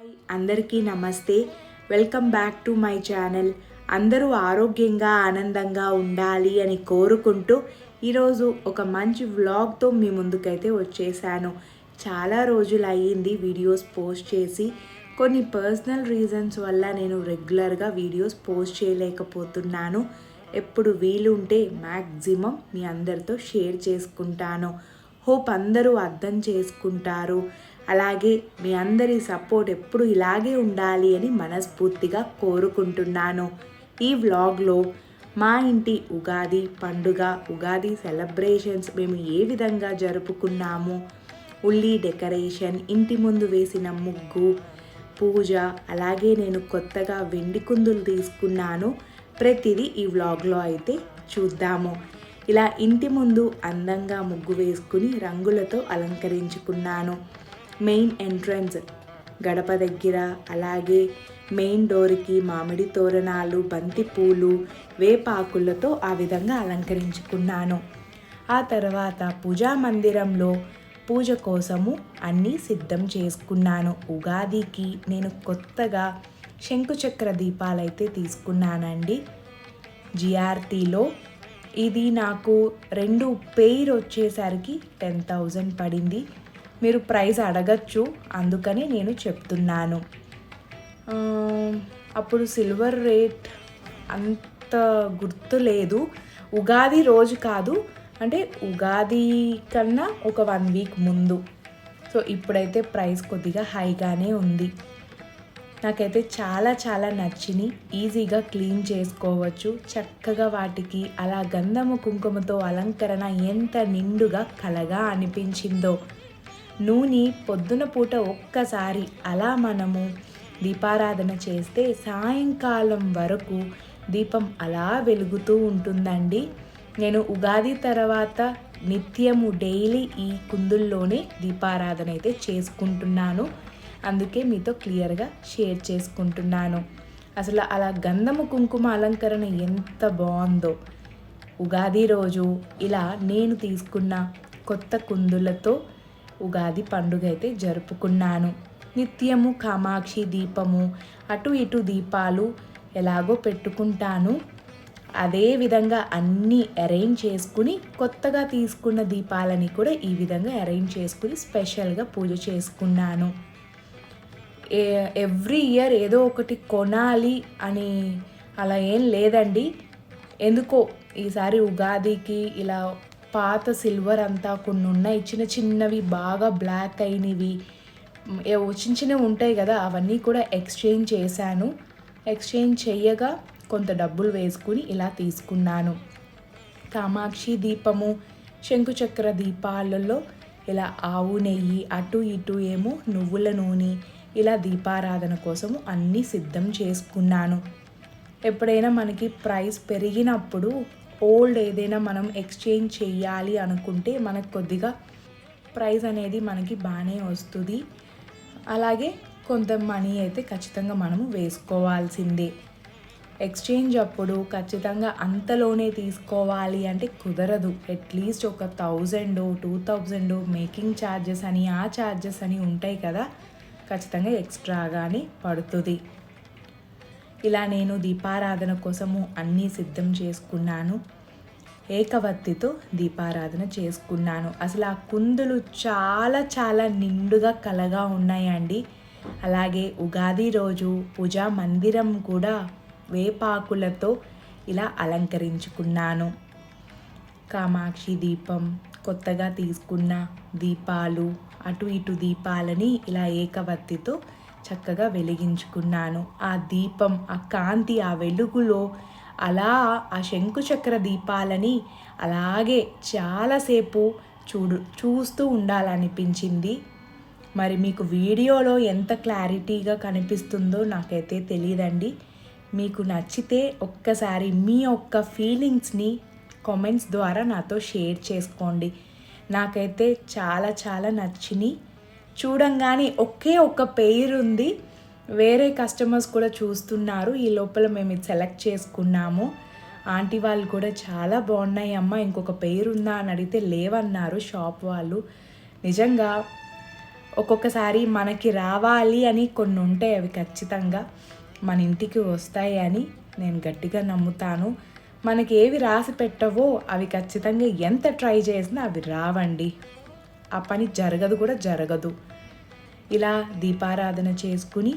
Hi అందరికీ నమస్తే. Welcome back to my channel. అందరూ ఆరోగ్యంగా ఆనందంగా ఉండాలి అని కోరుకుంటూ ఈరోజు ఒక మంచి వ్లాగ్తో మీ ముందుకైతే వచ్చేసాను. చాలా రోజులు అయ్యింది వీడియోస్ పోస్ట్ చేసి. కొన్ని పర్సనల్ రీజన్స్ వల్ల నేను రెగ్యులర్గా వీడియోస్ పోస్ట్ చేయలేకపోతున్నాను. ఎప్పుడు వీలుంటే మ్యాక్సిమం మీ అందరితో షేర్ చేసుకుంటాను. హోప్ అందరూ అర్థం చేసుకుంటారు. అలాగే మీ అందరి సపోర్ట్ ఎప్పుడు ఇలాగే ఉండాలి అని మనస్ఫూర్తిగా కోరుకుంటున్నాను. ఈ వ్లాగ్లో మా ఇంటి ఉగాది పండుగ ఉగాది సెలబ్రేషన్స్ మేము ఏ విధంగా జరుపుకున్నాము ఉల్లి డెకరేషన్ ఇంటి ముందు వేసిన ముగ్గు పూజ అలాగే నేను కొత్తగా వెండి కుందులు తీసుకున్నాను. ప్రతిదీ ఈ వ్లాగ్లో అయితే చూద్దాము. ఇలా ఇంటి ముందు అందంగా ముగ్గు వేసుకుని రంగులతో అలంకరించుకున్నాను. Main entrance. గడప దగ్గర అలాగే మెయిన్ డోర్కి మామిడి తోరణాలు బంతి పూలు వేపాకులతో ఆ విధంగా అలంకరించుకున్నాను. ఆ తర్వాత పూజా మందిరంలో పూజ కోసము అన్నీ సిద్ధం చేసుకున్నాను. ఉగాదికి నేను కొత్తగా శంకుచక్ర దీపాలైతే తీసుకున్నానండి. జిఆర్టీలో ఇది నాకు రెండు పెయిర్ వచ్చేసరికి టెన్ థౌజండ్ పడింది. మీరు ప్రైస్ అడగచ్చు అందుకని నేను చెప్తున్నాను. అప్పుడు సిల్వర్ రేట్ అంత గుర్తు లేదు. ఉగాది రోజు కాదు అంటే ఉగాది కన్నా ఒక వన్ వీక్ ముందు. సో ఇప్పుడైతే ప్రైస్ కొద్దిగా హైగానే ఉంది. నాకైతే చాలా చాలా నచ్చిని ఈజీగా క్లీన్ చేసుకోవచ్చు. చక్కగా వాటికి అలా గంధము కుంకుమతో అలంకరణ ఎంత నిండుగా కలగా అనిపించిందో. నూనె పొద్దున పూట ఒక్కసారి అలా మనము దీపారాధన చేస్తే సాయంకాలం వరకు దీపం అలా వెలుగుతూ ఉంటుందండి. నేను ఉగాది తర్వాత నిత్యము డైలీ ఈ కుందుల్లోనే దీపారాధన అయితే చేసుకుంటున్నాను. అందుకే మీతో క్లియర్గా షేర్ చేసుకుంటున్నాను. అసలు అలా గంధము కుంకుమ అలంకరణ ఎంత బాగుందో. ఉగాది రోజు ఇలా నేను తీసుకున్న కొత్త కుందులతో ఉగాది పండుగ అయితే జరుపుకున్నాను. నిత్యము కామాక్షి దీపము అటు ఇటు దీపాలు ఎలాగో పెట్టుకుంటాను. అదే విధంగా అన్నీ అరేంజ్ చేసుకుని కొత్తగా తీసుకున్న దీపాలని కూడా ఈ విధంగా అరేంజ్ చేసుకుని స్పెషల్గా పూజ చేసుకున్నాను. ఎవ్రీ ఇయర్ ఏదో ఒకటి కొనాలి అని అలా ఏం లేదండి. ఎందుకో ఈసారి ఉగాదికి ఇలా పాత సిల్వర్ అంతా కొన్ని ఉన్నాయి చిన్న చిన్నవి బాగా బ్లాక్ అయినవి. ఏవో చిన్న చిన్నవి ఉంటాయి కదా అవన్నీ కూడా ఎక్స్చేంజ్ చేశాను. ఎక్స్చేంజ్ చెయ్యగా కొంత డబ్బులు వేసుకుని ఇలా తీసుకున్నాను. కామాక్షి దీపము శంకుచక్ర దీపాలలో ఇలా ఆవు నెయ్యి అటు ఇటు ఏమో నువ్వుల నూనె ఇలా దీపారాధన కోసము అన్నీ సిద్ధం చేసుకున్నాను. ఎప్పుడైనా మనకి ప్రైస్ పెరిగినప్పుడు ఓల్డ్ ఏదైనా మనం ఎక్స్చేంజ్ చేయాలి అనుకుంటే మనకు కొద్దిగా ప్రైస్ అనేది మనకి బాగానే వస్తుంది. అలాగే కొంత మనీ అయితే ఖచ్చితంగా మనము వేసుకోవాల్సిందే. ఎక్స్చేంజ్ అప్పుడు ఖచ్చితంగా అంతలోనే తీసుకోవాలి అంటే కుదరదు. అట్లీస్ట్ ఒక thousand two thousand making charges అని ఆ ఛార్జెస్ అని ఉంటాయి కదా ఖచ్చితంగా ఎక్స్ట్రాగానే పడుతుంది. ఇలా నేను దీపారాధన కోసము అన్నీ సిద్ధం చేసుకున్నాను. ఏకవత్తితో దీపారాధన చేసుకున్నాను. అసలు ఆ కుందులు చాలా చాలా నిండుగా కలగా ఉన్నాయండి. అలాగే ఉగాది రోజు పూజా మందిరం కూడా వేపాకులతో ఇలా అలంకరించుకున్నాను. కామాక్షి దీపం కొత్తగా తీసుకున్న దీపాలు అటు ఇటు దీపాలని ఇలా ఏకవత్తితో చక్కగా వెలిగించుకున్నాను. ఆ దీపం ఆ కాంతి ఆ వెలుగులో అలా ఆ శంకుచక్ర దీపాలని అలాగే చాలాసేపు చూడు చూస్తూ ఉండాలనిపించింది. మరి మీకు వీడియోలో ఎంత క్లారిటీగా కనిపిస్తుందో నాకైతే తెలియదండి మీకు నచ్చితే ఒక్కసారి మీ యొక్క ఫీలింగ్స్ని కామెంట్స్ ద్వారా నాతో షేర్ చేసుకోండి. నాకైతే చాలా చాలా నచ్చినాయి. చూడంగానే ఒకే ఒక్క పేరు ఉంది వేరే కస్టమర్స్ కూడా చూస్తున్నారు. ఈ లోపల మేము ఇది సెలెక్ట్ చేసుకున్నాము. ఆంటీ వాళ్ళు కూడా చాలా బాగున్నాయి అమ్మ ఇంకొక పేరు ఉందా అని అడిగితే లేవన్నారు షాప్ వాళ్ళు. నిజంగా ఒక్కొక్కసారి మనకి రావాలి అని కొన్ని ఉంటాయి అవి ఖచ్చితంగా. మన ఇంటికి వస్తాయి అని నేను గట్టిగా నమ్ముతాను. మనకి ఏవి రాసి పెట్టవో అవి ఖచ్చితంగా ఎంత ట్రై చేసినా అవి రావండి. ఆ పని జరగదు కూడా జరగదు. ఇలా దీపారాధన చేసుకుని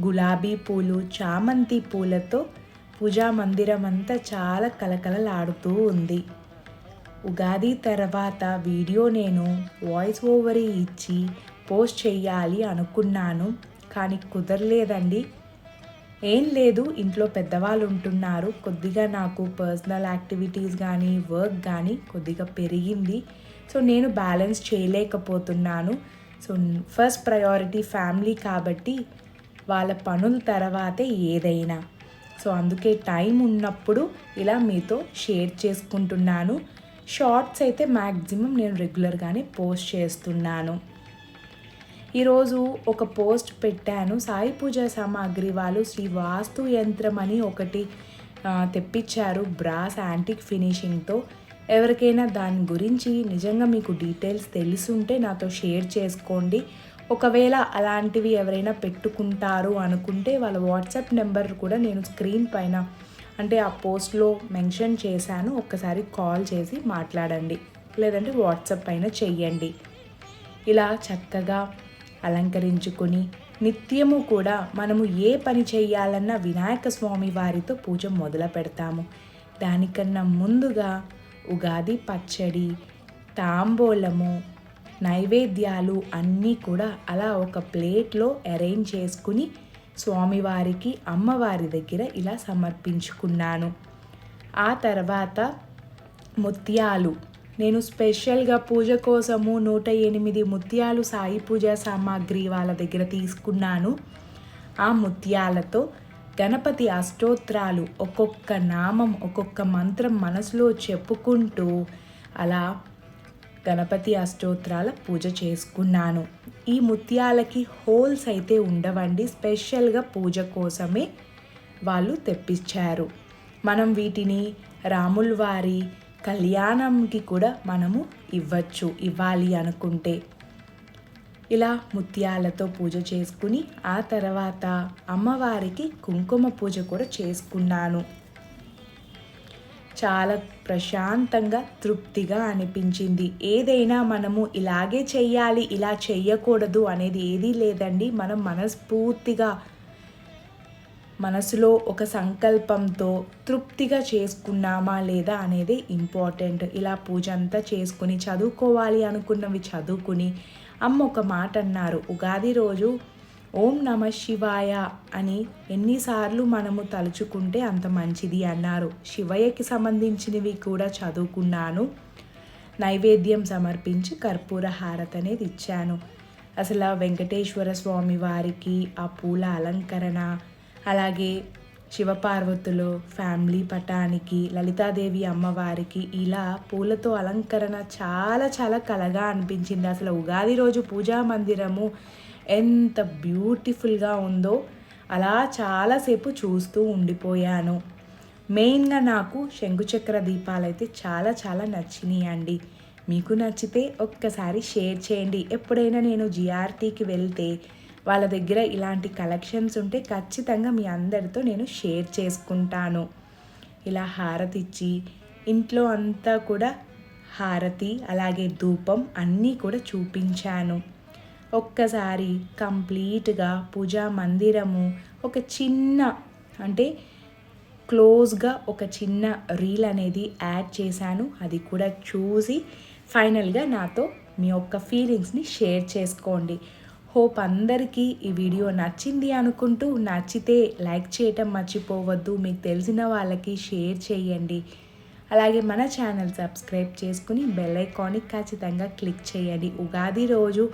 గులాబీ పూలు చామంతి పూలతో పూజా మందిరం అంతా చాలా కలకలలాడుతూ ఉంది. ఉగాది తర్వాత వీడియో నేను వాయిస్ ఓవర్ ఇచ్చి పోస్ట్ చేయాలి అనుకున్నాను కానీ కుదరలేదండి. ఏం లేదు ఇంట్లో పెద్దవాళ్ళు ఉంటున్నారు కొద్దిగా నాకు పర్సనల్ యాక్టివిటీస్ కానీ వర్క్ కానీ కొద్దిగా పెరిగింది. సో నేను బ్యాలెన్స్ చేయలేకపోతున్నాను. సో ఫస్ట్ ప్రయారిటీ ఫ్యామిలీ కాబట్టి వాళ్ళ పనుల తర్వాతే ఏదైనా. సో అందుకే టైం ఉన్నప్పుడు ఇలా మీతో షేర్ చేసుకుంటున్నాను. షార్ట్స్ అయితే మ్యాక్సిమం నేను రెగ్యులర్గానే పోస్ట్ చేస్తున్నాను. ఈరోజు ఒక పోస్ట్ పెట్టాను. సాయి పూజ సామాగ్రి వాళ్ళు శ్రీ వాస్తు యంత్రం అని ఒకటి తెప్పించారు బ్రాస్ యాంటిక్ ఫినిషింగ్తో. ఎవరికైనా దాని గురించి నిజంగా మీకు డీటెయిల్స్ తెలుసుంటే నాతో షేర్ చేసుకోండి. ఒకవేళ అలాంటివి ఎవరైనా పెట్టుకుంటారు అనుకుంటే వాళ్ళ వాట్సాప్ నెంబర్ కూడా నేను స్క్రీన్ పైన అంటే ఆ పోస్ట్లో మెన్షన్ చేశాను. ఒక్కసారి కాల్ చేసి మాట్లాడండి. లేదంటే వాట్సాప్ పైన చెయ్యండి. ఇలా చక్కగా అలంకరించుకొని నిత్యము కూడా మనము ఏ పని చేయాలన్నా వినాయక స్వామి వారితో పూజ మొదలు పెడతాము దానికన్నా ముందుగా ఉగాది పచ్చడి తాంబూలము నైవేద్యాలు అన్నీ కూడా అలా ఒక ప్లేట్లో అరేంజ్ చేసుకుని స్వామివారికి అమ్మవారి దగ్గర ఇలా సమర్పించుకున్నాను. ఆ తర్వాత ముత్యాలు. నేను స్పెషల్గా పూజ కోసము నూట ఎనిమిది ముత్యాలు సాయి పూజ సామాగ్రి వాళ్ళ దగ్గర తీసుకున్నాను. ఆ ముత్యాలతో గణపతి అష్టోత్రాలు ఒక్కొక్క నామం ఒక్కొక్క మంత్రం మనసులో చెప్పుకుంటూ అలా గణపతి అష్టోత్రాల పూజ చేసుకున్నాను. ఈ ముత్యాలకి హోల్స్ అయితే ఉండవండి. స్పెషల్గా పూజ కోసమే వాళ్ళు తెప్పించారు. మనం వీటిని రాముల వారి కళ్యాణంకి కూడా మనము ఇవ్వచ్చు ఇవ్వాలి అనుకుంటే. ఇలా ముత్యాలతో పూజ చేసుకుని ఆ తర్వాత అమ్మవారికి కుంకుమ పూజ కూడా చేసుకున్నాను. చాలా ప్రశాంతంగా తృప్తిగా అనిపించింది. ఏదైనా మనము ఇలాగే చెయ్యాలి ఇలా చెయ్యకూడదు అనేది ఏదీ లేదండి. మనం మనస్ఫూర్తిగా మనసులో ఒక సంకల్పంతో తృప్తిగా చేసుకున్నామా లేదా అనేది ఇంపార్టెంట్. ఇలా పూజ అంతా చేసుకుని చదువుకోవాలి అనుకున్నవి చదువుకుని అమ్మ ఒక మాట అన్నారు. ఉగాది రోజు ఓం నమ శివాయ అని ఎన్నిసార్లు మనము తలుచుకుంటే అంత మంచిది అన్నారు. శివయ్యకి సంబంధించినవి కూడా చదువుకున్నాను. నైవేద్యం సమర్పించి కర్పూర హారత అనేది ఇచ్చాను. అసలు వెంకటేశ్వర స్వామి వారికి ఆ పూల అలంకరణ అలాగే శివపార్వతులు ఫ్యామిలీ పటానికి లలితాదేవి అమ్మవారికి ఇలా పూలతో అలంకరణ చాలా చాలా కలగా అనిపించింది. అసలు ఉగాది రోజు పూజా మందిరము ఎంత బ్యూటిఫుల్గా ఉందో అలా చాలాసేపు చూస్తూ ఉండిపోయాను. మెయిన్గా నాకు శంకుచక్ర దీపాలు అయితే చాలా చాలా నచ్చినాయి అండి. మీకు నచ్చితే ఒక్కసారి షేర్ చేయండి. ఎప్పుడైనా నేను జిఆర్టీకి వెళ్తే వాళ్ళ దగ్గర ఇలాంటి కలెక్షన్స్ ఉంటే ఖచ్చితంగా మీ అందరితో నేను షేర్ చేసుకుంటాను. ఇలా హారతి ఇచ్చి ఇంట్లో అంతా కూడా హారతి అలాగే ధూపం అన్నీ కూడా చూపించాను. ఒక్కసారి కంప్లీట్గా పూజా మందిరము ఒక చిన్న అంటే క్లోజ్గా ఒక చిన్న రీల్ అనేది యాడ్ చేశాను. అది కూడా చూసి ఫైనల్గా నాతో మీ యొక్క ఫీలింగ్స్ని షేర్ చేసుకోండి. హోప్ అందరికీ ఈ వీడియో నచ్చింది అనుకుంటూ నచ్చితే లైక్ చేయటం మర్చిపోవద్దు. మీకు తెలిసిన వాళ్ళకి షేర్ చేయండి. అలాగే మన ఛానల్ సబ్స్క్రైబ్ చేసుకుని బెల్ ఐకాన్ని ఖచ్చితంగా క్లిక్ చేయండి. ఉగాది రోజు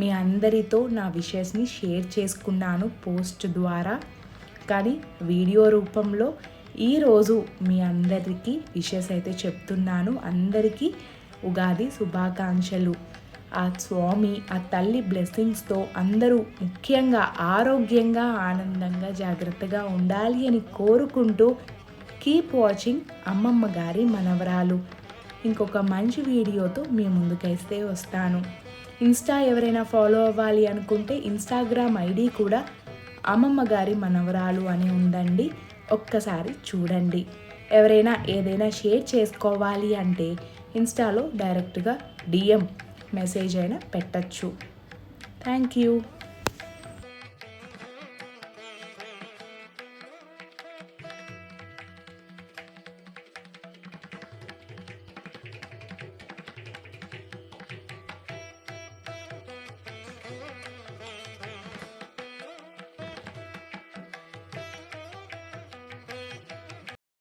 మీ అందరితో నా విషయస్ని షేర్ చేసుకున్నాను పోస్ట్ ద్వారా. కానీ వీడియో రూపంలో ఈరోజు మీ అందరికీ విషయస్ అయితే చెప్తున్నాను. అందరికీ ఉగాది శుభాకాంక్షలు. ఆ స్వామి ఆ తల్లి బ్లెస్సింగ్స్తో అందరూ ముఖ్యంగా ఆరోగ్యంగా ఆనందంగా జాగ్రత్తగా ఉండాలి అని కోరుకుంటూ కీప్ వాచింగ్ అమ్మమ్మ గారి మనవరాలు. ఇంకొక మంచి వీడియోతో మీ ముందుకైస్తే వస్తాను. ఇన్స్టా ఎవరైనా ఫాలో అవ్వాలి అనుకుంటే ఇన్స్టాగ్రామ్ ఐడి కూడా అమ్మమ్మ గారి మనవరాలు అని ఉందండి. ఒక్కసారి చూడండి. ఎవరైనా ఏదైనా షేర్ చేసుకోవాలి అంటే ఇన్స్టాలో డైరెక్ట్గా డిఎం మెసేజ్ అయినా పెట్టచ్చు. Thank you